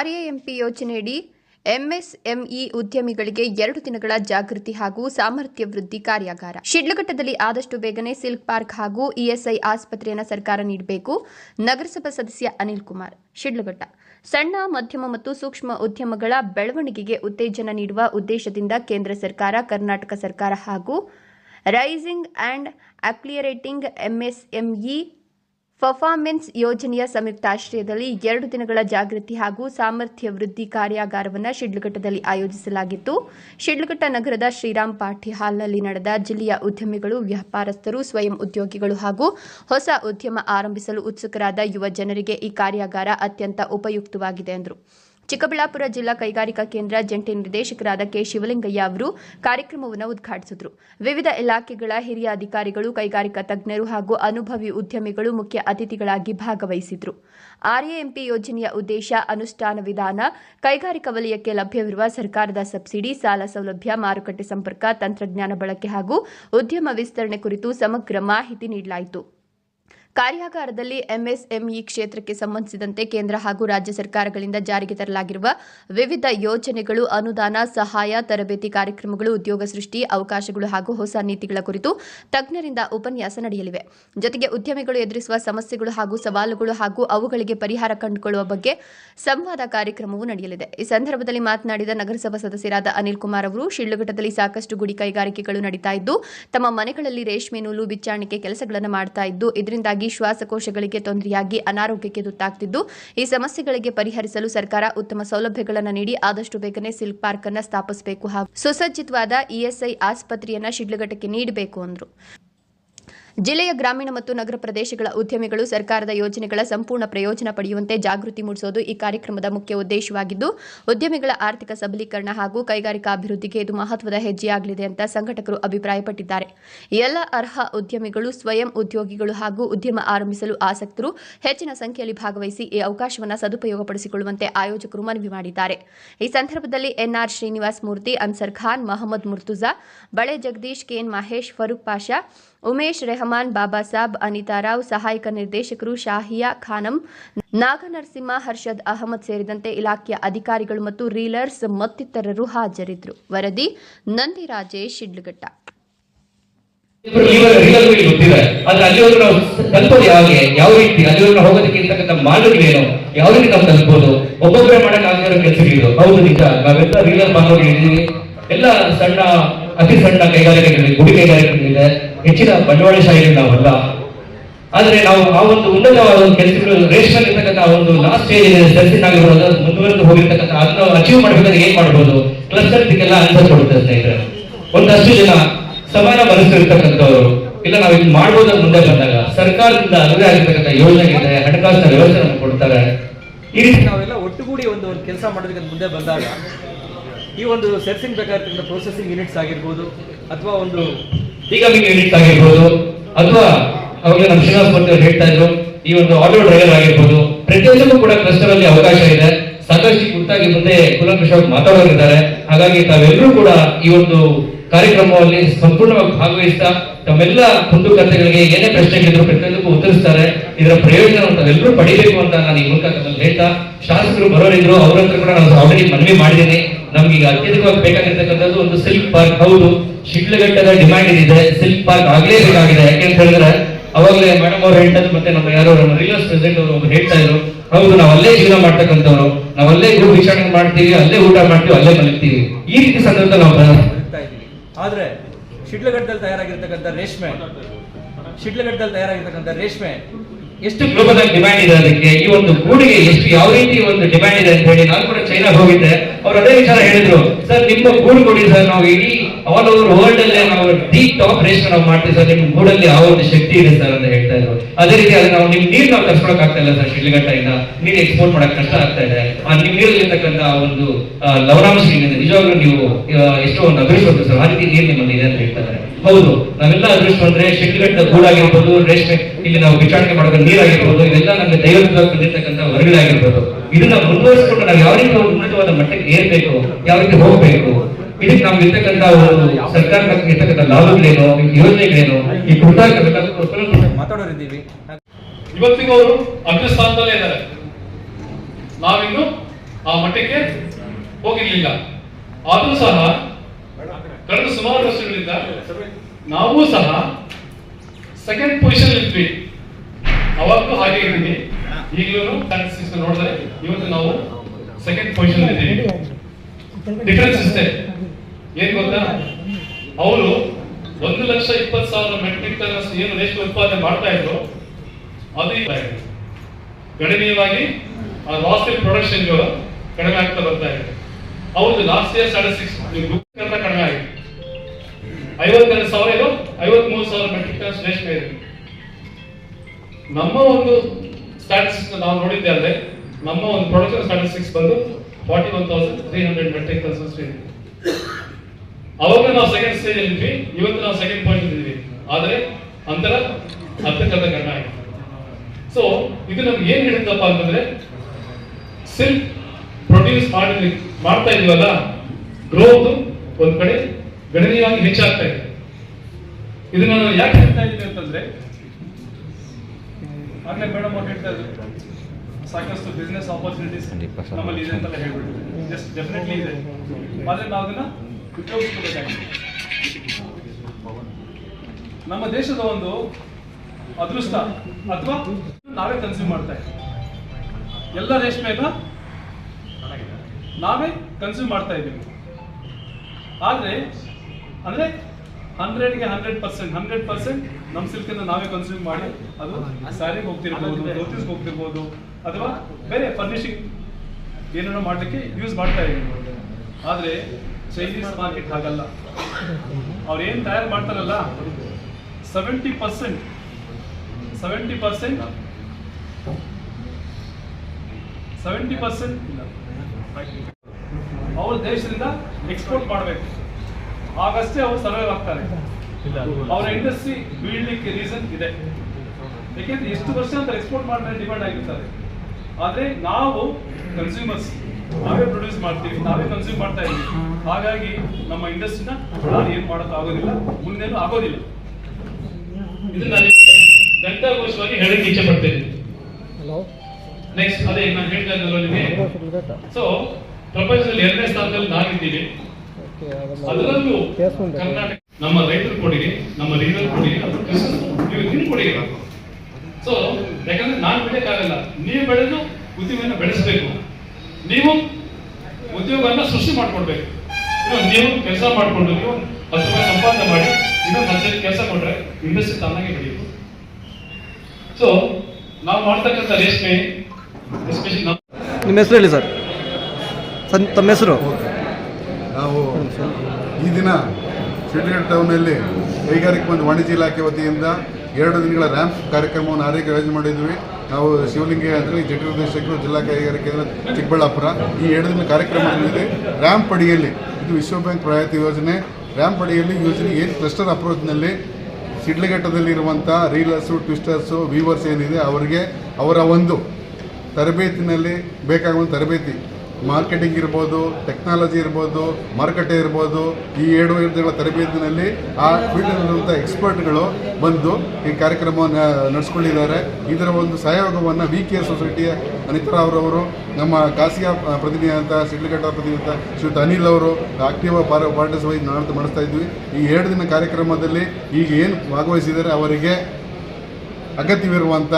ಆರ್ಎಎಂಪಿ ಯೋಜನೆಯಡಿ ಎಂಎಸ್ಎಂಇ ಉದ್ಯಮಿಗಳಿಗೆ ಎರಡು ದಿನಗಳ ಜಾಗೃತಿ ಹಾಗೂ ಸಾಮರ್ಥ್ಯ ವೃದ್ಧಿ ಕಾರ್ಯಾಗಾರ. ಶಿಡ್ಲಘಟ್ಟದಲ್ಲಿ ಆದಷ್ಟು ಬೇಗನೆ ಸಿಲ್ಕ್ ಪಾರ್ಕ್ ಹಾಗೂ ಇಎಸ್ಐ ಆಸ್ಪತ್ರೆಯನ್ನು ಸರ್ಕಾರ ನೀಡಬೇಕು. ನಗರಸಭಾ ಸದಸ್ಯ ಅನಿಲ್ ಕುಮಾರ್. ಶಿಡ್ಲಘಟ್ಟ. ಸಣ್ಣ, ಮಧ್ಯಮ ಮತ್ತು ಸೂಕ್ಷ್ಮ ಉದ್ಯಮಗಳ ಬೆಳವಣಿಗೆಗೆ ಉತ್ತೇಜನ ನೀಡುವ ಉದ್ದೇಶದಿಂದ ಕೇಂದ್ರ ಸರ್ಕಾರ, ಕರ್ನಾಟಕ ಸರ್ಕಾರ ಹಾಗೂ raising and accelerating MSME performance ಯೋಜನೆಯ ಸಂಯುಕ್ತಾಶ್ರಯದಲ್ಲಿ ಎರಡು ದಿನಗಳ ಜಾಗೃತಿ ಹಾಗೂ ಸಾಮರ್ಥ್ಯ ವೃದ್ಧಿ ಕಾರ್ಯಾಗಾರವನ್ನು ಶಿಡ್ಲಘಟ್ಟದಲ್ಲಿ ಆಯೋಜಿಸಲಾಗಿತ್ತು. ಶಿಡ್ಲಘಟ್ಟ ನಗರದ ಶ್ರೀರಾಮ್ ಪಾಠಿ ಹಾಲ್ನಲ್ಲಿ ನಡೆದ ಜಿಲ್ಲೆಯ ಉದ್ಯಮಿಗಳು, ವ್ಯಾಪಾರಸ್ಥರು, ಸ್ವಯಂ ಉದ್ಯೋಗಿಗಳು ಹಾಗೂ ಹೊಸ ಉದ್ಯಮ ಆರಂಭಿಸಲು ಉತ್ಸುಕರಾದ ಯುವ ಜನರಿಗೆ ಈ ಕಾರ್ಯಾಗಾರ ಅತ್ಯಂತ ಉಪಯುಕ್ತವಾಗಿದೆ ಎಂದರು. ಚಿಕ್ಕಬಳ್ಳಾಪುರ ಜಿಲ್ಲಾ ಕೈಗಾರಿಕಾ ಕೇಂದ್ರ ಜಂಟಿ ನಿರ್ದೇಶಕರಾದ ಕೆ ಶಿವಲಿಂಗಯ್ಯ ಅವರು ಕಾರ್ಯಕ್ರಮವನ್ನು ಉದ್ಘಾಟಿಸಿದರು. ವಿವಿಧ ಇಲಾಖೆಗಳ ಹಿರಿಯ ಅಧಿಕಾರಿಗಳು, ಕೈಗಾರಿಕಾ ತಜ್ಞರು ಹಾಗೂ ಅನುಭವಿ ಉದ್ಯಮಿಗಳು ಮುಖ್ಯ ಅತಿಥಿಗಳಾಗಿ ಭಾಗವಹಿಸಿದ್ರು. ಆರ್ಎಎಂಪಿ ಯೋಜನೆಯ ಉದ್ದೇಶ, ಅನುಷ್ಠಾನ ವಿಧಾನ, ಕೈಗಾರಿಕಾ ವಲಯಕ್ಕೆ ಲಭ್ಯವಿರುವ ಸರ್ಕಾರದ ಸಬ್ಸಿಡಿ, ಸಾಲ ಸೌಲಭ್ಯ, ಮಾರುಕಟ್ಟೆ ಸಂಪರ್ಕ, ತಂತ್ರಜ್ಞಾನ ಬಳಕೆ ಹಾಗೂ ಉದ್ಯಮ ವಿಸ್ತರಣೆ ಕುರಿತು ಸಮಗ್ರ ಮಾಹಿತಿ ನೀಡಲಾಯಿತು. ಕಾರ್ಯಾಗಾರದಲ್ಲಿ ಎಂಎಸ್ಎಂಇ ಕ್ಷೇತ್ರಕ್ಕೆ ಸಂಬಂಧಿಸಿದಂತೆ ಕೇಂದ್ರ ಹಾಗೂ ರಾಜ್ಯ ಸರ್ಕಾರಗಳಿಂದ ಜಾರಿಗೆ ತರಲಾಗಿರುವ ವಿವಿಧ ಯೋಜನೆಗಳು, ಅನುದಾನ, ಸಹಾಯ, ತರಬೇತಿ ಕಾರ್ಯಕ್ರಮಗಳು, ಉದ್ಯೋಗ ಸೃಷ್ಟಿ, ಅವಕಾಶಗಳು ಹಾಗೂ ಹೊಸ ನೀತಿಗಳ ಕುರಿತು ತಜ್ಞರಿಂದ ಉಪನ್ಯಾಸ ನಡೆಯಲಿವೆ. ಜೊತೆಗೆ ಉದ್ಯಮಿಗಳು ಎದುರಿಸುವ ಸಮಸ್ಯೆಗಳು ಹಾಗೂ ಸವಾಲುಗಳು ಹಾಗೂ ಅವುಗಳಿಗೆ ಪರಿಹಾರ ಕಂಡುಕೊಳ್ಳುವ ಬಗ್ಗೆ ಸಂವಾದ ಕಾರ್ಯಕ್ರಮವು ನಡೆಯಲಿದೆ. ಈ ಸಂದರ್ಭದಲ್ಲಿ ಮಾತನಾಡಿದ ನಗರಸಭಾ ಸದಸ್ಯರಾದ ಅನಿಲ್ ಕುಮಾರ್ ಅವರು ಶಿಳ್ಳುಘಟ್ಟದಲ್ಲಿ ಸಾಕಷ್ಟು ಗುಡಿ ಕೈಗಾರಿಕೆಗಳು ನಡೀತಾ ಇದ್ದು, ತಮ್ಮ ಮನೆಗಳಲ್ಲಿ ರೇಷ್ಮೆ ನೂಲು, ಬಿಚ್ಚಾಣಿಕೆ ಕೆಲಸಗಳನ್ನು ಮಾಡ್ತಾ ಇದ್ದು, ಇದರಿಂದಾಗಿ ಶ್ವಾಸಕೋಶಗಳಿಗೆ ತೊಂದರೆಯಾಗಿ ಅನಾರೋಗ್ಯಕ್ಕೆ ತುತ್ತಾಗ್ತಿದ್ದು, ಈ ಸಮಸ್ಯೆಗಳಿಗೆ ಪರಿಹರಿಸಲು ಸರ್ಕಾರ ಉತ್ತಮ ಸೌಲಭ್ಯಗಳನ್ನು ನೀಡಿ ಆದಷ್ಟು ಬೇಗನೆ ಸಿಲ್ಕ್ ಪಾರ್ಕ್ ಅನ್ನು ಸ್ಥಾಪಿಸಬೇಕು ಹಾಗೂ ಸುಸಜ್ಜಿತವಾದ ಇಎಸ್ಐ ಆಸ್ಪತ್ರೆಯನ್ನ ಶಿಡ್ಲಘಟ್ಟಕ್ಕೆ ನೀಡಬೇಕು ಎಂದರು ಜಿಲ್ಲೆಯ ಗ್ರಾಮೀಣ ಮತ್ತು ನಗರ ಪ್ರದೇಶಗಳ ಉದ್ಯಮಿಗಳು ಸರ್ಕಾರದ ಯೋಜನೆಗಳ ಸಂಪೂರ್ಣ ಪ್ರಯೋಜನ ಪಡೆಯುವಂತೆ ಜಾಗೃತಿ ಮೂಡಿಸುವುದು ಈ ಕಾರ್ಯಕ್ರಮದ ಮುಖ್ಯ ಉದ್ದೇಶವಾಗಿದ್ದು, ಉದ್ಯಮಿಗಳ ಆರ್ಥಿಕ ಸಬಲೀಕರಣ ಹಾಗೂ ಕೈಗಾರಿಕಾ ಅಭಿವೃದ್ಧಿಗೆ ಇದು ಮಹತ್ವದ ಹೆಜ್ಜೆಯಾಗಲಿದೆ ಅಂತ ಸಂಘಟಕರು ಅಭಿಪ್ರಾಯಪಟ್ಟಿದ್ದಾರೆ. ಎಲ್ಲ ಅರ್ಹ ಉದ್ಯಮಿಗಳು, ಸ್ವಯಂ ಉದ್ಯೋಗಿಗಳು ಹಾಗೂ ಉದ್ಯಮ ಆರಂಭಿಸಲು ಆಸಕ್ತರು ಹೆಚ್ಚಿನ ಸಂಖ್ಯೆಯಲ್ಲಿ ಭಾಗವಹಿಸಿ ಈ ಅವಕಾಶವನ್ನು ಸದುಪಯೋಗಪಡಿಸಿಕೊಳ್ಳುವಂತೆ ಆಯೋಜಕರು ಮನವಿ ಮಾಡಿದ್ದಾರೆ. ಈ ಸಂದರ್ಭದಲ್ಲಿ N R Srinivas Murthy, Ansar Khan, Mohammed Murtuza, Bale Jagadish K N Mahesh, Farooq Pasha Umesh, Rehman, Baba Sab, Anitha Rao, ಸಹಾಯಕ ನಿರ್ದೇಶಕರು ಶಾಹಿಯಾ ಖಾನಂ, ನಾಗನರಸಿಂಹ, ಹರ್ಷದ್ ಅಹಮದ್ ಸೇರಿದಂತೆ ಇಲಾಖೆಯ ಅಧಿಕಾರಿಗಳು ಮತ್ತು ರೀಲರ್ಸ್ ಮತ್ತಿತರರು ಹಾಜರಿದ್ದರು. ವರದಿ ನಂದಿ ರಾಜೇಶ್ ಇಡ್ಲಘಟ್ಟ ಒಬ್ಬೊಬ್ಬರೇ ಮಾಡಕ್ ಆಗಿರೋ ಕೆಲಸಗಳು ಹೌದು, ನಿಜ. ನಾವೆಲ್ಲ ರೀಲರ್ ಬಾಂಧವಗಳಿದ್ದೀವಿ ಎಲ್ಲ ಸಣ್ಣ ಅತಿ ಸಣ್ಣ ಕೈಗಾರಿಕೆಗಳಿದೆ ಗುಡಿ ಕೈಗಾರಿಕೆಗಳಿದೆ, ಹೆಚ್ಚಿನ ಬಂಡವಾಳಶಾಹಿಗಳು ನಾವಲ್ಲ. ಆದ್ರೆ ನಾವು ಆ ಒಂದು ಉನ್ನತವಾದ ಕೆಲಸಗಳು ರೇಷ್ಮೆ ಇರ್ತಕ್ಕಂಥ ಒಂದು ಲಾಸ್ಟ್ ಸ್ಟೇಜ್ ಸರ್ಸಿನ್ ಆಗಿರ್ಬೋದು ಮುಂದುವರೆದು ಹೋಗಿರ್ತಕ್ಕಂಥ ಅದನ್ನ ಅಚೀವ್ ಮಾಡ್ಬೇಕಾದ್ರೆ ಏನ್ ಮಾಡ್ಬೋದು? ಕ್ಲಸ್ಟರ್ ಇದಕ್ಕೆಲ್ಲ ಆನ್ಸರ್ ಕೊಡುತ್ತೆ ಸ್ನೇಹಿತರೆ. ಒಂದಷ್ಟು ಜನ ಸಮಾನ ಮನಸ್ಸು ಇರ್ತಕ್ಕಂಥವ್ರು. ಇಲ್ಲ, ನಾವು ಇದು ಮಾಡ್ಬೋದು ಮುಂದೆ ಬಂದಾಗ? ಸರ್ಕಾರದಿಂದ ಅಲ್ಲದೆ ಆಗಿರ್ತಕ್ಕಂಥ ಇದೆ ಹಣಕಾಸಿನ ವ್ಯವಸ್ಥೆ ಕೊಡ್ತಾರೆ. ಈ ರೀತಿ ನಾವು ನಾವೆಲ್ಲ ಒಟ್ಟುಗೂಡಿ ಒಂದು ಕೆಲಸ ಮಾಡೋದಕ್ಕೆ ಮುಂದೆ ಬಂದಾಗ ಈ ಒಂದು ಸೆರ್ಸಿಂಗ್ ಬೇಕಾಗಿರ್ತಕ್ಕಂಥ ಪ್ರೊಸೆಸಿಂಗ್ ಯೂನಿಟ್ಸ್ ಆಗಿರ್ಬೋದು, ಅಥವಾ ಒಂದು ಡಿಕಮಿಂಗ್ ಯೂನಿಟ್ಸ್ ಆಗಿರ್ಬೋದು, ಅಥವಾ ಅವಾಗ ನಮ್ಮ ಶ್ರೀನಿವಾಸ್ ಮೂರ್ತಿ ಹೇಳ್ತಾ ಇದ್ರು, ಈ ಒಂದು ಆಟೋ ಡ್ರೈವರ್ ಆಗಿರ್ಬೋದು, ಪ್ರತಿಯೊಂದಕ್ಕೂ ಕೂಡ ಕ್ಲಸ್ಟರ್ ಅಲ್ಲಿ ಅವಕಾಶ ಇದೆ. ಸಾಕಷ್ಟು ಕುರಿತಾಗಿ ಮುಂದೆ ಕುಲಂಕುಷವಾಗಿ ಮಾತಾಡೋರಿದ್ದಾರೆ. ಹಾಗಾಗಿ ತಾವೆಲ್ಲರೂ ಕೂಡ ಈ ಒಂದು ಕಾರ್ಯಕ್ರಮದಲ್ಲಿ ಸಂಪೂರ್ಣವಾಗಿ ಭಾಗವಹಿಸ್ತಾ ತಮ್ಮೆಲ್ಲ ಕುಂದುಕತೆಗಳಿಗೆ ಏನೇ ಪ್ರಶ್ನೆಗಳಿದ್ರು ಪ್ರತಿಯೊಂದಕ್ಕೂ ಉತ್ತರಿಸ್ತಾರೆ. ಇದರ ಪ್ರಯೋಜನ ತಾವೆಲ್ಲರೂ ಪಡಿಬೇಕು ಅಂತ ನಾನು ಈ ಮೂಲಕ ಹೇಳ್ತಾ, ಶಾಸಕರು ಬರೋರಿದ್ರು, ಅವ್ರ ಹತ್ರ ಕೂಡ ನಾನು ಆಲ್ರೆಡಿ ಮನವಿ ಮಾಡಿದ್ದೀನಿ. ನಮ್ಗೆ ಈಗ ಅತ್ಯಧಿಕವಾಗಿ ಬೇಕಾಗಿರ್ತಕ್ಕಂಥದ್ದು ಒಂದು ಸಿಲ್ಕ್ ಪಾರ್ಕ್ ಹೌದು. ಶಿಡ್ಲಘಟ್ಟದ ಡಿಮ್ಯಾಂಡ್ ಇದೆ ಸಿಲ್ಕ್ ಪಾರ್ಕ್ ಆಗ್ಲೇಬೇಕಾಗಿದೆ. ಯಾಕೆ ಅಂತ ಹೇಳಿದ್ರೆ, ಅವಾಗಲೇ ಮೇಡಮ್ ಅವ್ರು ಹೇಳ್ತಾ ಮತ್ತೆ ನಮ್ಮ ಯಾರೋ ನಮ್ಮ ರಿಲಯನ್ಸ್ ಪ್ರೆಸೆಂಟ್ ಅವರು ಹೇಳ್ತಾ ಇದ್ರು, ಹೌದು, ನಾವು ಅಲ್ಲೇ ಜೀವನ ಮಾಡ್ತಕ್ಕಂಥವ್ರು. ನಾವು ಅಲ್ಲೇ ಗುರು ವಿಚಾರಣೆ ಮಾಡ್ತೀವಿ, ಅಲ್ಲೇ ಊಟ ಮಾಡ್ತೀವಿ, ಅಲ್ಲೇ ಮಲಗ್ತೀವಿ. ಈ ರೀತಿ ಸಂದರ್ಭ ನಾವು ಆದ್ರೆ ಶಿಡ್ಲಘಟ್ಟದಲ್ಲಿ ತಯಾರಾಗಿರ್ತಕ್ಕಂಥ ರೇಷ್ಮೆ. ಶಿಡ್ಲಘಟ್ಟದಲ್ಲಿ ತಯಾರಾಗಿರ್ತಕ್ಕಂಥ ರೇಷ್ಮೆ. ಎಷ್ಟು ಗ್ಲೋಬಲ್ ಆಗಿ ಡಿಮ್ಯಾಂಡ್ ಇದೆ ಅದಕ್ಕೆ? ಈ ಒಂದು ಗೂಡಿಗೆ ಎಷ್ಟು, ಯಾವ ರೀತಿ ಒಂದು ಡಿಮ್ಯಾಂಡ್ ಇದೆ ಅಂತ ಹೇಳಿ ನಾನು ಕೂಡ ಚೈನಾ ಹೋಗಿದ್ದೆ. ಅವ್ರು ಅದೇ ವಿಚಾರ ಹೇಳಿದ್ರು. ಸರ್, ನಿಮ್ಮ ಗೂಡು ಕೊಡಿ ಸರ್, ನಾವು ಇಡೀ ಆಲ್ ಓವರ್ ವರ್ಲ್ಡ್ ಅಲ್ಲೇ ನಾವು ದಿ ಟಾಪ್ ರೇಸ್ ನಾವು ಮಾಡ್ತೀವಿ ಸರ್. ನಿಮ್ಮ ಗೂಡಲ್ಲಿ ಆ ಒಂದು ಶಕ್ತಿ ಇದೆ ಸರ್ ಅಂತ ಹೇಳ್ತಾ ಇದ್ರು. ಅದೇ ರೀತಿ ಅದು ನಾವು ನಿಮ್ ನೀರ್ ನಾವು ತರ್ಸ್ಕೊಳಕ್ ಆಗ್ತಾ ಇಲ್ಲ ಸರ್ ಶಿಡ್ಲಘಟ್ಟದಿಂದ. ನೀರು ಎಕ್ಸ್ಪೋರ್ಟ್ ಮಾಡಕ್ ಕಷ್ಟ ಆಗ್ತಾ ಇದೆ. ಆ ನಿಮ್ ನೀರಲ್ಲಿ ಇರ್ತಕ್ಕಂಥ ಆ ಒಂದು ಲವಣಾಂಶ ಏನಿದೆ, ನಿಜವಾಗ್ಲೂ ನೀವು ಎಷ್ಟೋ ಒಂದು ಅದೃಷ್ಟ ಸರ್. ಆ ರೀತಿ ನೀರು ನಿಮ್ಮಲ್ಲಿ ಇದೆ ಅಂತ ಇದ್ದಾರೆ. ಹೌದು, ನಾವೆಲ್ಲ ಅದೃಷ್ಟ ಅಂದ್ರೆ ಶಿಡ್ಲಘಟ್ಟ ಗೂಡಾಗಿರ್ಬೋದು, ರೇಷ್ಮೆ ಇಲ್ಲಿ ನಾವು ವಿಚಾರಣೆ ಮಾಡೋದು ನೀರಾಗಿರ್ಬೋದು ಇವೆಲ್ಲ ನಮಗೆ ದೈವತ್ವ ಬಂದಿರ್ತಕ್ಕಂಥ ಹೊರಗಳಾಗಿರ್ಬೋದು ಇದನ್ನ ಮುಂದುವರಿಸಿಕೊಂಡು ನಾವು ಯಾವ ರೀತಿ ಉನ್ನತವಾದ ಮಟ್ಟಕ್ಕೆ ಏರ್ಬೇಕು, ಯಾವ ರೀತಿ ಹೋಗ್ಬೇಕು, ಇದಕ್ಕೆ ನಾವು ಇರ್ತಕ್ಕಂಥ ಒಂದು ಸರ್ಕಾರ ಇರ್ತಕ್ಕಂಥ ಲಾಭಗಳೇನು ಯೋಜನೆಗಳೇನು, ಈ ಕುರಿತಾಗಿರ್ತಕ್ಕಂಥ ಮಾತಾಡೋರಿದ್ದೀವಿ. ಇವತ್ತಿಗೂ ಅವರು ಅಗ್ರಸ್ಥಾನದಲ್ಲೇ ಇದ್ದಾರೆ. ನಾವಿನ್ನು ಆ ಮಟ್ಟಕ್ಕೆ ಹೋಗಿರ್ಲಿಲ್ಲ. ಆದರೂ ಸಹ ಕಳೆದ ಸುಮಾರು ವರ್ಷಗಳಿಂದ ನಾವು ಸಹ ಸೆಕೆಂಡ್ ಪೊಸಿಷನ್ ಇದ್ವಿ ಅವಾಗಲೂ ಹಾಗೆ ಇದ್ದೀನಿ ಈಗಲೂ ಸ್ಟ್ಯಾಟಿಸ್ಟಿಕ್ಸ್ ನೋಡಿದ್ರೆ ಇವತ್ತು ನಾವು ಸೆಕೆಂಡ್ ಪೊಸಿಷನ್ ಇದ್ದೀವಿ. ಡಿಫರೆನ್ಸ್ ಇಷ್ಟೇ. ಏನ್ ಗೊತ್ತಾ? ಅವರು ಒಂದು ಲಕ್ಷ ಇಪ್ಪತ್ತು ಸಾವಿರ ಮೆಟ್ರಿಕ್ ಟನ್ ಏನು ರೇಷ್ಮೆ ಉತ್ಪಾದನೆ ಮಾಡ್ತಾ ಇದ್ರು, ಅದು ಗಣನೀಯವಾಗಿ ಆ ಲಾಸ್ಟ್ ಪ್ರೊಡಕ್ಷನ್ ಕಡಿಮೆ ಆಗ್ತಾ ಬರ್ತಾ ಇದೆ. ಅವ್ರದ್ದು ಲಾಸ್ಟ್ ಇಯರ್ ಸ್ಟಾಟಿಸ್ಟಿಕ್ಸ್ ಕಡಿಮೆ ಆಗಿದೆ. ಐವತ್ತೆರಡು ಸಾವಿರ ಇದು ಐವತ್ಮೂರು ಸಾವಿರ ಮೆಟ್ರಿಕ್ ಟನ್ ರೇಷ್ಮೆ ಇದೆ. ನಮ್ಮ ಒಂದು ಸ್ಟಾಟಿಸ್ಟಿಕ್ಸ್ ನಾವು ನೋಡಿದ್ದೆ ಅಂದ್ರೆ ನಮ್ಮ ಒಂದು ಪ್ರೊಡಕ್ಷನ್ ಸ್ಟಾಟಿಸ್ಟಿಕ್ಸ್ ಬಂದು forty one thousand three hundred metric tons ಅವಾಗ ನಾವು ಸೆಕೆಂಡ್ ಸ್ಟೇಜ್ ಇದ್ವಿ, ಇವತ್ತು ನಾವು ಸೆಕೆಂಡ್ ಪಾಯಿಂಟ್ ಇದ್ದೀವಿ ಆದರೆ ಅಂತರ ಅರ್ಧಕ್ಕರ್ಧ ಕಡಿಮೆ ಆಗಿದೆ. ಸೊ ಇದು ನಮ್ಗೆ ಏನ್ ಹೇಳುತ್ತಪ್ಪ ಅಂತಂದ್ರೆ ಸಿಲ್ಕ್ ಪ್ರೊಡ್ಯೂಸ್ ಮಾಡಿ ಮಾಡ್ತಾ ಇದೀವಲ್ಲ ಗ್ರೋತ್ ಒಂದ್ ಕಡೆ ಗಣನೀಯವಾಗಿ ಹೆಚ್ಚಾಗ್ತಾ ಇದೆ. ಇದನ್ನ ನಾನು ಯಾಕೆ ಹೇಳ್ತಾ ಇದ್ದೀನಿ ಅಂತಂದ್ರೆ ಆಗ್ಲೇ ಮೇಡಮ್ ಅವ್ರು ಹೇಳ್ತಾ ಇದ್ರು ಸಾಕಷ್ಟು ಬಿಸ್ನೆಸ್ ಆಪರ್ಚುನಿಟೀಸ್ ನಮ್ಮಲ್ಲಿ ಇದೆ ಅಂತ ಹೇಳ್ಬಿಟ್ಟು ಜಸ್ಟ್ ಡೆಫಿನೆಟ್ಲಿ ಇದೆ. ಆದರೆ ನಾವು ಅದನ್ನ ಉಪಯೋಗಿಸ್ಕೋಬೇಕಾಗಿದೆ ನಮ್ಮ ದೇಶದ ಒಂದು ಅದೃಷ್ಟ ಅಥವಾ ನಾವೇ ಕನ್ಸ್ಯೂಮ್ ಮಾಡ್ತಾ ಇದ್ದೀವಿ. ಎಲ್ಲ ರೇಷ್ಮೆನ ನಾವೇ ಕನ್ಸ್ಯೂಮ್ ಮಾಡ್ತಾ ಇದ್ದೀವಿ. ಆದ್ರೆ ಅಂದ್ರೆ ಹಂಡ್ರೆಡ್ಗೆ ಹಂಡ್ರೆಡ್ ಪರ್ಸೆಂಟ್ ಹಂಡ್ರೆಡ್ ಪರ್ಸೆಂಟ್ ನಮ್ಮ ಸಿಲ್ಕನ್ನು ನಾವೇ ಕನ್ಸ್ಯೂಮ್ ಮಾಡಿ ಅದು ಸ್ಯಾರಿಗೆ ಹೋಗ್ತಿರ್ಬೋದು ಧೋತಿಸ್ಗೆ ಹೋಗ್ತಿರ್ಬೋದು, ಅಥವಾ ಬೇರೆ ಫರ್ನಿಶಿಂಗ್ ಏನೇನೋ ಮಾಡಲಿಕ್ಕೆ ಯೂಸ್ ಮಾಡ್ತಾ ಇದ್ದೀವಿ. ಆದರೆ ಚೈನೀಸ್ ಮಾರ್ಕೆಟ್ ಹಾಗಲ್ಲ. ಅವ್ರು ಏನು ತಯಾರು ಮಾಡ್ತಾರಲ್ಲ seventy percent seventy percent seventy percent ಅವ್ರ ದೇಶದಿಂದ ಎಕ್ಸ್ಪೋರ್ಟ್ ಮಾಡಬೇಕು. ಆಗಷ್ಟೇ ಅವರು ಸರ್ವೈವ್ ಆಗ್ತಾರೆ. ಅವರ ಇಂಡಸ್ಟ್ರಿ ಬೀಳ್ಲಿಕ್ಕೆ ರೀಸನ್ ಇದೆ. ಯಾಕೆಂದ್ರೆ ಎಷ್ಟು ವರ್ಷ ಅಂತ ಎಕ್ಸ್ಪೋರ್ಟ್ ಮಾಡಿದ್ರೆ ಡಿಪೆಂಡ್ ಆಗಿರ್ತಾರೆ ಆದ್ರೆ ನಾವು ಕನ್ಸ್ಯೂಮರ್ಸ್ ನಾವೇ ಪ್ರೊಡ್ಯೂಸ್ ಮಾಡ್ತೀವಿ ನಾವೇ ಕನ್ಸ್ಯೂಮ್ ಮಾಡ್ತಾ ಇದ್ದೀವಿ. ಹಾಗಾಗಿ ನಮ್ಮ ಇಂಡಸ್ಟ್ರಿನ ನಾನು ಏನ್ ಮಾಡಕ್ ಆಗೋದಿಲ್ಲ ಮುಂದೇನು ಆಗೋದಿಲ್ಲ. ಇದನ್ನ ಘಂಟಾಘೋಷವಾಗಿ ಹೇಳಕ್ಕೆ ಇಚ್ಛೆ ಪಡ್ತೇನೆ. ನೆಕ್ಸ್ಟ್ ಅದೇ ನಾನು ಹೇಳ್ತಾ ಇದ್ದಲ್ಲ ನಿಮಗೆ. ಸೊ ಪ್ರಪಂಚದಲ್ಲಿ ಎರಡನೇ ಸ್ಥಾನದಲ್ಲಿ ನಾವಿದ್ದೀವಿ ಅದರಲ್ಲೂ ಕರ್ನಾಟಕ ನಮ್ಮ ರೈತರ ಕೊಡಿರಿ ನಮ್ಮ ಲೀಡರ್ ಕೊಡಿ ಅದು ನೀವು ನಿಮ್ ಕೊಡುಗೆ ಸೊ ಯಾಕಂದ್ರೆ ನಾನು ಬೆಳೆಯಕ್ಕಾಗಲ್ಲ ನೀವು ಬೆಳೆದು ಉದ್ಯಮವನ್ನು ಬೆಳೆಸಬೇಕು. ನೀವು ಉದ್ಯೋಗವನ್ನ ಸೃಷ್ಟಿ ಮಾಡ್ಕೊಡ್ಬೇಕು. ನೀವು ಕೆಲಸ ಮಾಡ್ಕೊಂಡು ನೀವು ಹತ್ತು ರೂಪಾಯಿ ಸಂಪಾದನೆ ಮಾಡಿ ಇನ್ನೊಂದು ಹತ್ತು ಕೆಲಸ ಕೊಟ್ರೆ ಇಂಡಸ್ಟ್ರಿ ತಾನಾಗೆ ಬೆಳೆಯುತ್ತೆ. ಸೊ ನಾವು ಮಾಡ್ತಕ್ಕಂಥ ರೇಷ್ಮೆ ಎಸ್ಪೆಷಲಿ ನಮ್ಮ ನಿಮ್ಮ ಹೆಸರು ಹೇಳಿ ಸರ್. ತಮ್ಮ ಹೆಸರು? ನಾವು ಈ ದಿನ ಶಿಡ್ಲಘಟ್ಟ ಟೌನಲ್ಲಿ ಕೈಗಾರಿಕೆ ಮತ್ತು ವಾಣಿಜ್ಯ ಇಲಾಖೆ ವತಿಯಿಂದ ಎರಡು ದಿನಗಳ ರ್ಯಾಂಪ್ ಕಾರ್ಯಕ್ರಮವನ್ನು ಆರೋಗ್ಯ ಆಯೋಜನೆ ಮಾಡಿದ್ವಿ. ನಾವು ಶಿವಲಿಂಗ ಅಂದರೆ ಜಟೀರ್ದೇಶಕರು ಜಿಲ್ಲಾ ಕೈಗಾರಿಕೆ ಅಂದರೆ ಚಿಕ್ಕಬಳ್ಳಾಪುರ ಈ ಎರಡು ದಿನ ಕಾರ್ಯಕ್ರಮ ನಡೆದಿದೆ. ರ್ಯಾಂಪ್ ಅಡಿಯಲ್ಲಿ ಇದು ವಿಶ್ವ ಬ್ಯಾಂಕ್ ಪ್ರಾಯತ ಯೋಜನೆ. ರ್ಯಾಂಪ್ ಅಡಿಯಲ್ಲಿ ಯೋಜನೆ ಏನು ಕ್ಲಸ್ಟರ್ ಅಪ್ರೋಚ್ನಲ್ಲಿ ಸಿಡ್ಲಘಟ್ಟದಲ್ಲಿರುವಂಥ ರೀಲರ್ಸು, ಟ್ವಿಸ್ಟರ್ಸು, ವೀವರ್ಸ್ ಏನಿದೆ, ಅವರಿಗೆ ಅವರ ಒಂದು ತರಬೇತಿನಲ್ಲಿ ಬೇಕಾಗುವಂಥ ತರಬೇತಿ ಮಾರ್ಕೆಟಿಂಗ್ ಇರ್ಬೋದು, ಟೆಕ್ನಾಲಜಿ ಇರ್ಬೋದು, ಮಾರುಕಟ್ಟೆ ಇರ್ಬೋದು, ಈ ಏಳು ದಿನಗಳ ತರಬೇತಿನಲ್ಲಿ ಆ ಫೀಲ್ಡ್ನಲ್ಲಿರುವಂಥ ಎಕ್ಸ್ಪರ್ಟ್ಗಳು ಬಂದು ಈ ಕಾರ್ಯಕ್ರಮವನ್ನು ನಡೆಸ್ಕೊಂಡಿದ್ದಾರೆ. ಇದರ ಒಂದು ಸಹಯೋಗವನ್ನು ವಿ ಕೆ ಸೊಸೈಟಿಯ ಅನಿತಾ ಅವರವರು ನಮ್ಮ ಖಾಸಗಿ ಪ್ರತಿನಿಧಿ ಅಂತ ಶಿಡ್ಲಘಟ್ಟ ಪ್ರತಿನಿಧಿ ಅಂತ, ಶ್ರೀಯುತ ಅನಿಲ್ ಅವರು ಆಕ್ಟಿವ್ ಪಾರ, ಪಾರ್ಟಿಸಿಪೇಟ್ ಮಾಡ್ತಾ ಮಾಡಿಸ್ತಾ ಇದ್ವಿ. ಈ ಎರಡು ದಿನ ಕಾರ್ಯಕ್ರಮದಲ್ಲಿ ಈಗ ಏನು ಭಾಗವಹಿಸಿದರೆ ಅವರಿಗೆ ಅಗತ್ಯವಿರುವಂಥ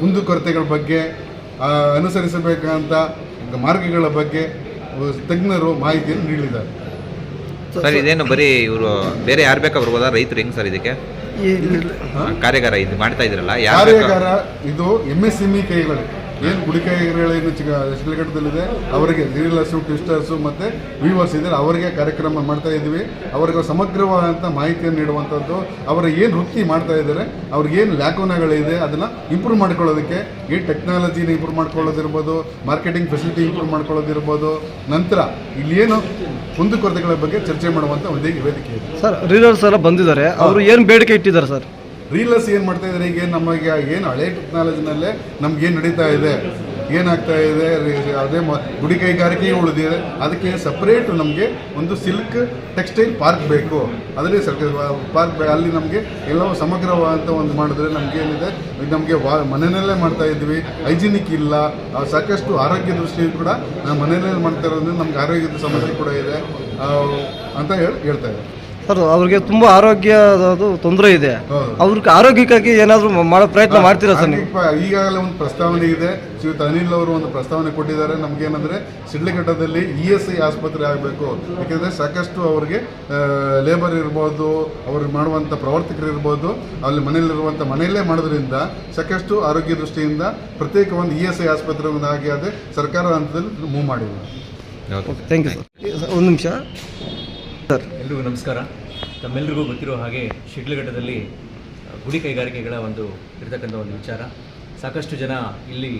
ಮುಂದುಕೊರತೆಗಳ ಬಗ್ಗೆ ಅನುಸರಿಸಬೇಕಂತ ಮಾರ್ಗಗಳ ಬಗ್ಗೆ ತಜ್ಞರು ಮಾಹಿತಿಯನ್ನು ನೀಡಿದ್ದಾರೆ. ಸರ್ ಇದೇನು ಬರೀ ಇವರು ಬೇರೆ ಯಾರು ಬೇಕಾ ಬರ್ಬೋದಾ ರೈತರು ಹೆಂಗ್ ಸರ್ ಇದಕ್ಕೆ? ಕಾರ್ಯಾಗಾರ ಇದು ಮಾಡ್ತಾ ಇದ್ರಲ್ಲ ಯಾರು ಕಾರ್ಯಾಗಾರ ಇದು ಎಂ ಎಸ್ ಎಂ ಇ ಕೈಗಳು ಏನು ಗುಡಿಕಾಯಿಗಳು ಶಿಡ್ಲಘಟ್ಟದಲ್ಲಿದೆ ಅವರಿಗೆ ಲೀಡರ್ಸು ಟ್ವಿಸ್ಟರ್ಸು ಮತ್ತು ವೀವರ್ಸ್ ಇದ್ದಾರೆ. ಅವರಿಗೆ ಕಾರ್ಯಕ್ರಮ ಮಾಡ್ತಾ ಇದ್ದೀವಿ. ಅವರಿಗೆ ಸಮಗ್ರವಾದಂಥ ಮಾಹಿತಿಯನ್ನು ನೀಡುವಂಥದ್ದು ಅವರ ಏನು ವೃತ್ತಿ ಮಾಡ್ತಾ ಇದ್ದಾರೆ ಅವ್ರಿಗೆ ಏನು ಲ್ಯಾಕೋನಗಳಿದೆ ಅದನ್ನು ಇಂಪ್ರೂವ್ ಮಾಡ್ಕೊಳ್ಳೋದಕ್ಕೆ ಈ ಟೆಕ್ನಾಲಜಿನ ಇಂಪ್ರೂವ್ ಮಾಡ್ಕೊಳ್ಳೋದಿರ್ಬೋದು ಮಾರ್ಕೆಟಿಂಗ್ ಫೆಸಿಲಿಟಿ ಇಂಪ್ರೂವ್ ಮಾಡ್ಕೊಳ್ಳೋದಿರ್ಬೋದು. ನಂತರ ಇಲ್ಲೇನು ಕುಂದುಕೊರತೆಗಳ ಬಗ್ಗೆ ಚರ್ಚೆ ಮಾಡುವಂಥ ಒಂದು ವೇದಿಕೆ ಇದೆ. ಸರ್ ರೀಡರ್ಸ್ ಎಲ್ಲ ಬಂದಿದ್ದಾರೆ. ಅವರು ಏನು ಬೇಡಿಕೆ ಇಟ್ಟಿದ್ದಾರೆ ಸರ್? ರೀಲರ್ಸ್ ಏನು ಮಾಡ್ತಾ ಇದ್ದಾರೆ ಈಗ ನಮಗೆ ಏನು ಹಳೆ ಟೆಕ್ನಾಲಜಿನಲ್ಲೇ ಏನು ನಡೀತಾ ಇದೆ? ಏನಾಗ್ತಾ ಇದೆ? ಅದೇ ಮ- ಗುಡಿ ಕೈಗಾರಿಕೆ ಉಳಿದಿದೆ. ಅದಕ್ಕೆ ಸಪ್ರೇಟ್ ನಮಗೆ ಒಂದು ಸಿಲ್ಕ್ ಟೆಕ್ಸ್ಟೈಲ್ ಪಾರ್ಕ್ ಬೇಕು. ಅದರಲ್ಲಿ ಸರ್ಕ ಪಾರ್ಕ್ ಅಲ್ಲಿ ನಮಗೆ ಎಲ್ಲವೂ ಸಮಗ್ರವಾದಂಥ ಒಂದು ಮಾಡಿದ್ರೆ ನಮಗೆ ಏನಿದೆ ನಮಗೆ ವಾ ಮನೆಯಲ್ಲೇ ಮಾಡ್ತಾ ಇದ್ವಿ. ಹೈಜಿನಿಕ್ ಇಲ್ಲ. ಸಾಕಷ್ಟು ಆರೋಗ್ಯ ದೃಷ್ಟಿಯೂ ಕೂಡ ನಾವು ಮನೆಯಲ್ಲೇ ಮಾಡ್ತಾ ಇರೋದ್ರಿಂದ ನಮ್ಗೆ ಆರೋಗ್ಯದ ಸಮಸ್ಯೆ ಕೂಡ ಇದೆ. ಅಂತ ಹೇಳಿ ಹೇಳ್ತಾ ಇದ್ದಾರೆ. ಸರ್ ಅವ್ರಿಗೆ ತುಂಬಾ ಆರೋಗ್ಯ ಅದು ತೊಂದರೆ ಇದೆ. ಅವ್ರಿಗೆ ಆರೋಗ್ಯಕ್ಕಾಗಿ ಏನಾದರೂ ಮಾಡೋ ಪ್ರಯತ್ನ ಮಾಡ್ತೀರಾ ಸರ್ ನೀವು? ಈಗಾಗಲೇ ಒಂದು ಪ್ರಸ್ತಾವನೆ ಇದೆ. ಶ್ರೀಯುತ ಅನಿಲ್ ಅವರು ಒಂದು ಪ್ರಸ್ತಾವನೆ ಕೊಟ್ಟಿದ್ದಾರೆ. ನಮಗೇನಂದ್ರೆ ಶಿಡ್ಲಘಟ್ಟದಲ್ಲಿ ಇ ಎಸ್ ಐ ಆಸ್ಪತ್ರೆ ಆಗಬೇಕು. ಯಾಕೆಂದರೆ ಸಾಕಷ್ಟು ಅವರಿಗೆ ಲೇಬರ್ ಇರ್ಬೋದು ಅವ್ರಿಗೆ ಮಾಡುವಂಥ ಪ್ರವರ್ತಕರು ಇರ್ಬೋದು ಅಲ್ಲಿ ಮನೆಯಲ್ಲಿರುವಂಥ ಮನೆಯಲ್ಲೇ ಮಾಡೋದ್ರಿಂದ ಸಾಕಷ್ಟು ಆರೋಗ್ಯ ದೃಷ್ಟಿಯಿಂದ ಪ್ರತ್ಯೇಕ ಒಂದು ಇ ಎಸ್ ಐ ಆಸ್ಪತ್ರೆ ಒಂದು ಆಗಿ ಅದೇ ಸರ್ಕಾರ ಹಂತದಲ್ಲಿ ಮೂವ್ ಮಾಡಿದೆ. ಓಕೆ ಥ್ಯಾಂಕ್ ಯು ಸರ್ ಒಂದು ನಿಮಿಷ. ಸರ್. ಎಲ್ರಿಗೂ ನಮಸ್ಕಾರ. ತಮ್ಮೆಲ್ಲರಿಗೂ ಗೊತ್ತಿರೋ ಹಾಗೆ ಶಿಡ್ಲಘಟ್ಟದಲ್ಲಿ ಗುಡಿ ಕೈಗಾರಿಕೆಗಳ ಒಂದು ಇರತಕ್ಕಂಥ ಒಂದು ವಿಚಾರ. ಸಾಕಷ್ಟು ಜನ ಇಲ್ಲಿ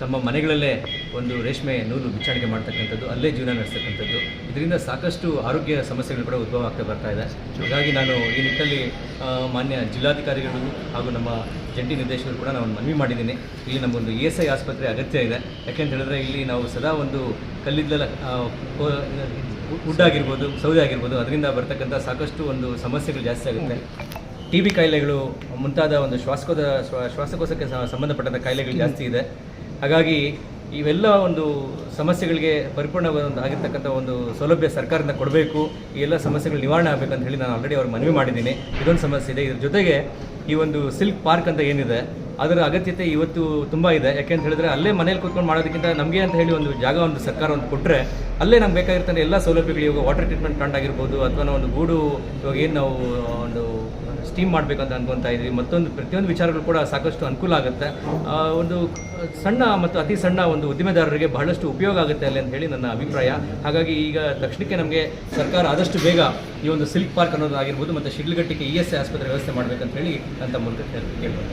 ತಮ್ಮ ಮನೆಗಳಲ್ಲೇ ಒಂದು ರೇಷ್ಮೆ ನೂಲು ಬಿಚ್ಚಾಣಿಕೆ ಮಾಡ್ತಕ್ಕಂಥದ್ದು, ಅಲ್ಲೇ ಜೀವನ ನಡೆಸ್ತಕ್ಕಂಥದ್ದು. ಇದರಿಂದ ಸಾಕಷ್ಟು ಆರೋಗ್ಯ ಸಮಸ್ಯೆಗಳು ಕೂಡ ಉದ್ಭವ ಆಗ್ತಾ ಬರ್ತಾ ಇದೆ. ಹಾಗಾಗಿ ನಾನು ಈ ನಿಟ್ಟಲ್ಲಿ ಮಾನ್ಯ ಜಿಲ್ಲಾಧಿಕಾರಿಗಳು ಹಾಗೂ ನಮ್ಮ ಜಂಟಿ ನಿರ್ದೇಶಕರು ಕೂಡ ನಾನು ಮನವಿ ಮಾಡಿದ್ದೀನಿ. ಇಲ್ಲಿ ನಮಗೊಂದು ಇ ಎಸ್ ಐ ಆಸ್ಪತ್ರೆ ಅಗತ್ಯ ಇದೆ. ಯಾಕೆಂತ ಹೇಳಿದ್ರೆ ಇಲ್ಲಿ ನಾವು ಸದಾ ಒಂದು ಕಲ್ಲಿದ್ದಲ ವುಡ್ ಆಗಿರ್ಬೋದು ಸೌದೆ ಆಗಿರ್ಬೋದು ಅದರಿಂದ ಬರ್ತಕ್ಕಂಥ ಸಾಕಷ್ಟು ಒಂದು ಸಮಸ್ಯೆಗಳು ಜಾಸ್ತಿ ಆಗುತ್ತೆ. ಟಿ ಬಿ ಕಾಯಿಲೆಗಳು ಮುಂತಾದ ಒಂದು ಶ್ವಾಸಕೋದ ಶ್ವಾ- ಶ್ವಾಸಕೋಶಕ್ಕೆ ಸಂಬಂಧಪಟ್ಟಂಥ ಕಾಯಿಲೆಗಳು ಜಾಸ್ತಿ ಇದೆ. ಹಾಗಾಗಿ ಇವೆಲ್ಲ ಒಂದು ಸಮಸ್ಯೆಗಳಿಗೆ ಪರಿಪೂರ್ಣವಾದ ಆಗಿರ್ತಕ್ಕಂಥ ಒಂದು ಸೌಲಭ್ಯ ಸರ್ಕಾರದಿಂದ ಕೊಡಬೇಕು. ಈ ಎಲ್ಲ ಸಮಸ್ಯೆಗಳು ನಿವಾರಣೆ ಆಗಬೇಕಂತ ಹೇಳಿ ನಾನು ಆಲ್ರೆಡಿ ಅವ್ರಿಗೆ ಮನವಿ ಮಾಡಿದ್ದೀನಿ. ಇದೊಂದು ಸಮಸ್ಯೆ ಇದೆ. ಇದ್ರ ಜೊತೆಗೆ ಈ ಒಂದು ಸಿಲ್ಕ್ ಪಾರ್ಕ್ ಅಂತ ಏನಿದೆ ಅದರ ಅಗತ್ಯತೆ ಇವತ್ತು ತುಂಬ ಇದೆ. ಯಾಕೆಂತ ಹೇಳಿದ್ರೆ ಅಲ್ಲೇ ಮನೇಲಿ ಕೂತ್ಕೊಂಡು ಮಾಡೋದಕ್ಕಿಂತ ನಮಗೆ ಅಂತ ಹೇಳಿ ಒಂದು ಜಾಗ, ಒಂದು ಸರ್ಕಾರ ಒಂದು ಕೊಟ್ಟರೆ ಅಲ್ಲೇ ನಮ್ಗೆ ಬೇಕಾಗಿರ್ತಂಥ ಎಲ್ಲ ಸೌಲಭ್ಯಗಳು ಇವಾಗ ವಾಟರ್ ಟ್ರೀಟ್ಮೆಂಟ್ ಪ್ಲಾಂಟ್ ಆಗಿರ್ಬೋದು ಅಥವಾ ಒಂದು ಗೂಡು ಇವಾಗ ಏನು ನಾವು ಒಂದು ಸ್ಟೀಮ್ ಮಾಡಬೇಕು ಅಂತ ಅನ್ಕೊತಾ ಇದ್ವಿ ಮತ್ತೊಂದು ಪ್ರತಿಯೊಂದು ವಿಚಾರಗಳು ಕೂಡ ಸಾಕಷ್ಟು ಅನುಕೂಲ ಆಗುತ್ತೆ. ಒಂದು ಸಣ್ಣ ಮತ್ತು ಅತಿ ಸಣ್ಣ ಒಂದು ಉದ್ದಿಮೆದಾರರಿಗೆ ಬಹಳಷ್ಟು ಉಪಯೋಗ ಆಗುತ್ತೆ ಅಲ್ಲಿ ಅಂತ ಹೇಳಿ ನನ್ನ ಅಭಿಪ್ರಾಯ. ಹಾಗಾಗಿ ಈಗ ತಕ್ಷಣಕ್ಕೆ ನಮಗೆ ಸರ್ಕಾರ ಆದಷ್ಟು ಬೇಗ ಈ ಒಂದು ಸಿಲ್ಕ್ ಪಾರ್ಕ್ ಅನ್ನೋದು ಆಗಿರ್ಬೋದು, ಮತ್ತು ಶಿಡ್ಲಘಟ್ಟಿಗೆ ಇ ಎಸ್ ಐ ಆಸ್ಪತ್ರೆ ವ್ಯವಸ್ಥೆ ಮಾಡಬೇಕಂತ ಹೇಳಿ ಅಂತ ಮೂಲಕ ಕೇಳ್ಬೋದು.